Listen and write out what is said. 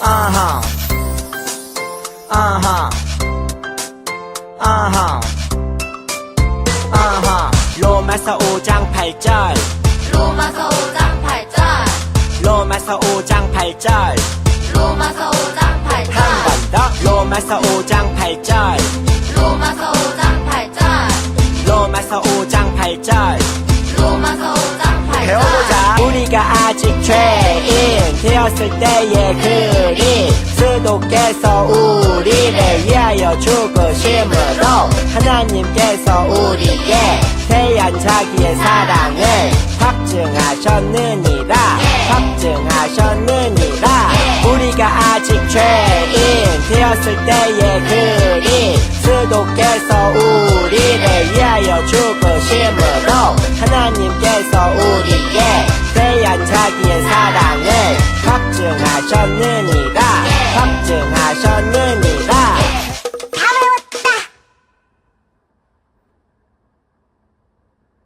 아하 아하 아하 아하 로마서 5장 8절 로마서 5장 8절 로마서 5장 8절 로마서 5장 8절 한 번 더 로마서 5장 8절 로마서 5장 8절 로마서 5장 8절 로마서 5장 8절 배워보자 우리가 아직 죄인 되었을 때의 그리 수도께서 우리를 위하여 죽으심으로 하나님께서 우리에게 대한 자기의 사랑을 확증하셨느니라 확증하셨느니라. 우리가 아직 죄인 되었을 때의 그리 수도께서 우리를 위하여 죽으심으로 하나님께서 우리에게 대한 자기의 하셨느니라 예. 박증하